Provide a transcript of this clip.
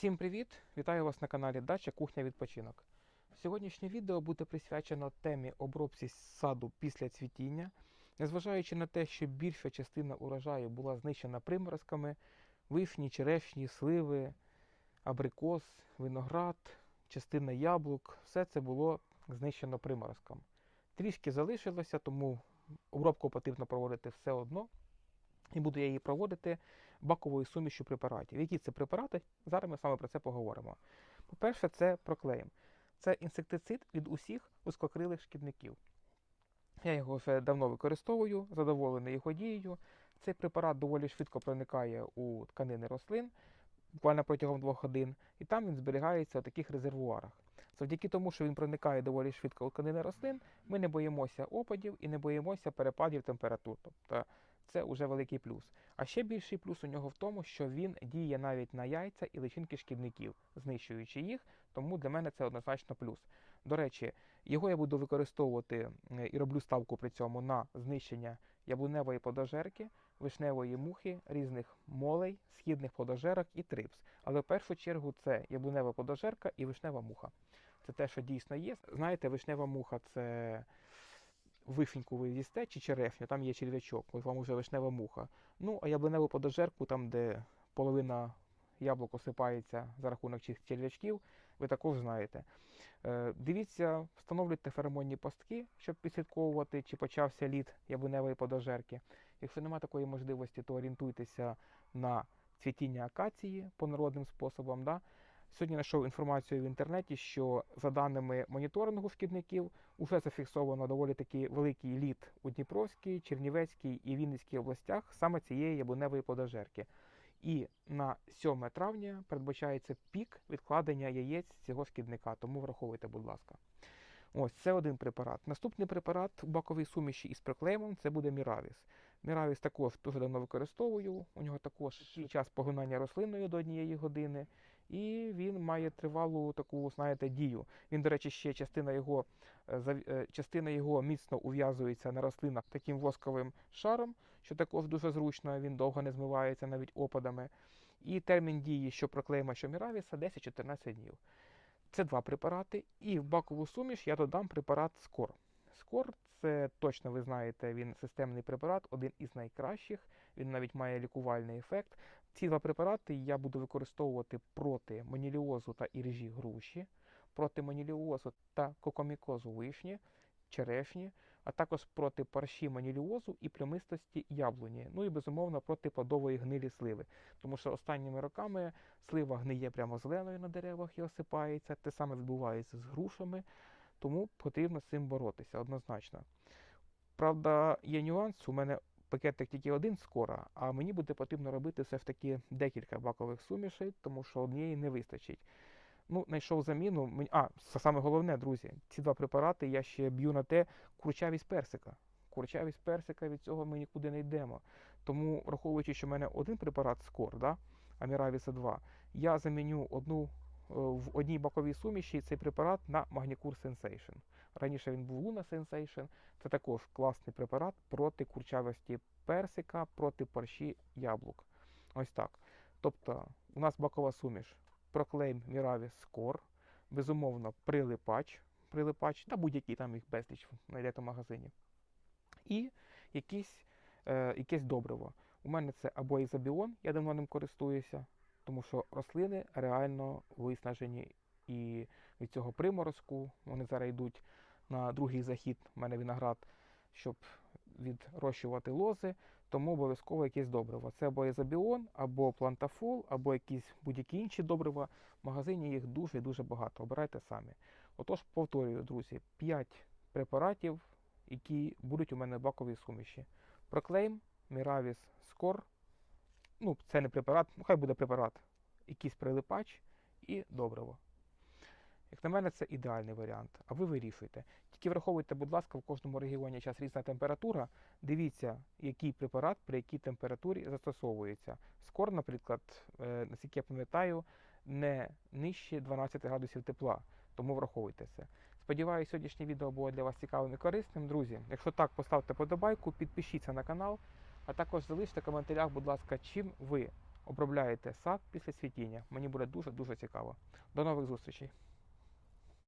Всім привіт! Вітаю вас на каналі Дача Кухня Відпочинок. Сьогоднішнє відео буде присвячено темі обробці саду після цвітіння. Незважаючи на те, що більша частина урожаю була знищена приморозками, вишні, черешні, сливи, абрикос, виноград, частина яблук, все це було знищено приморозком. Трішки залишилося, тому обробку потрібно проводити все одно. І буду я її проводити баковою сумішю препаратів. Які це препарати? Зараз ми саме про це поговоримо. По-перше, це проклеєм. Це інсектицид від усіх ускокрилих шкідників. Я його вже давно використовую, задоволений його дією. Цей препарат доволі швидко проникає у тканини рослин, буквально протягом двох годин, і там він зберігається у таких резервуарах. Завдяки тому, що він проникає доволі швидко у тканини рослин, ми не боїмося опадів і не боїмося перепадів температур. Тобто це вже великий плюс. А ще більший плюс у нього в тому, що він діє навіть на яйця і личинки шкідників, знищуючи їх, тому для мене це однозначно плюс. До речі, його я буду використовувати е, і роблю ставку при цьому на знищення яблуневої подожерки, вишневої мухи, різних молей, східних подожерок і трипс. Але в першу чергу це яблунева подожерка і вишнева муха. Це те, що дійсно є. Знаєте, вишнева муха це вишеньку ви їсте чи черешню, там є черв'ячок, ось вам вже вишнева муха. Ну, а яблуневу подожерку, там, де половина яблук осипається за рахунок черв'ячків, ви також знаєте. Е, дивіться, встановлюйте феромонні пастки, щоб підслідковувати, чи почався лід яблуневої подожерки. Якщо немає такої можливості, то орієнтуйтеся на цвітіння акації по народним способам. Да? Сьогодні знайшов інформацію в інтернеті, що за даними моніторингу шкідників, уже зафіксовано доволі таки великий лід у Дніпровській, Чернівецькій і Вінницькій областях саме цієї яблуневої подожерки. І на 7 травня передбачається пік відкладення яєць цього шкідника, тому враховуйте, будь ласка. Ось це один препарат. Наступний препарат у баковій суміші із проклеймом це буде Міравіс. Міравіс також дуже давно використовую. У нього також час поглинання рослиною до однієї години, і він має тривалу таку, знаєте, дію. Він, до речі, ще частина його е, е, частина його міцно ув'язується на рослинах таким восковим шаром, що також дуже зручно, він довго не змивається навіть опадами. І термін дії, що проклейма, що Міравіса, 10-14 днів. Це два препарати. І в бакову суміш я додам препарат Скор. Скор це точно ви знаєте, він системний препарат, один із найкращих. Він навіть має лікувальний ефект. Ці два препарати я буду використовувати проти моніліозу та іржі груші, проти моніліозу та кокомікозу вишні, черешні, а також проти парші моніліозу і плямистості яблуні. Ну і безумовно проти плодової гнилі сливи. Тому що останніми роками слива гниє прямо зеленою на деревах і осипається. Те саме відбувається з грушами, тому потрібно з цим боротися однозначно. Правда, є нюанс. У мене пакетик тільки один скоро, а мені буде потрібно робити все ж таки декілька бакових сумішей, тому що однієї не вистачить. Ну, знайшов заміну. А, саме головне, друзі, ці два препарати я ще б'ю на те курчавість персика. Курчавість персика від цього ми нікуди не йдемо. Тому, враховуючи, що в мене один препарат скор, да, а 2, я заміню одну в одній баковій суміші цей препарат на Магнікур Sensation. Раніше він був Luna Sensation. Це також класний препарат проти курчавості персика, проти парші яблук. Ось так. Тобто, у нас бакова суміш Proclaim Miravis Score, безумовно, прилипач, прилипач та будь-який там їх безліч знайдете в магазині. І якісь, е, якесь добриво. У мене це або ізобіон, я давно ним користуюся, тому що рослини реально виснажені і від цього приморозку. Вони зараз йдуть на другий захід. У мене виноград, щоб відрощувати лози, тому обов'язково якесь добриво. Це або ізобіон, або плантафол, або якісь будь-які інші добрива. В магазині їх дуже і дуже багато. Обирайте самі. Отож, повторюю, друзі, 5 препаратів, які будуть у мене в баковій суміші. Проклейм, Міравіс, Скор. Ну, це не препарат, ну хай буде препарат, якийсь прилипач і добриво. Як на мене, це ідеальний варіант, а ви вирішуєте. Тільки враховуйте, будь ласка, в кожному регіоні час різна температура. Дивіться, який препарат при якій температурі застосовується. Скор, наприклад, е, наскільки я пам'ятаю, не нижче 12 градусів тепла, тому враховуйте це. Сподіваюся, сьогоднішнє відео було для вас цікавим і корисним. Друзі, якщо так, поставте подобайку, підпишіться на канал, а також залиште в коментарях, будь ласка, чим ви обробляєте сад після світіння. Мені буде дуже-дуже цікаво. До нових зустрічей!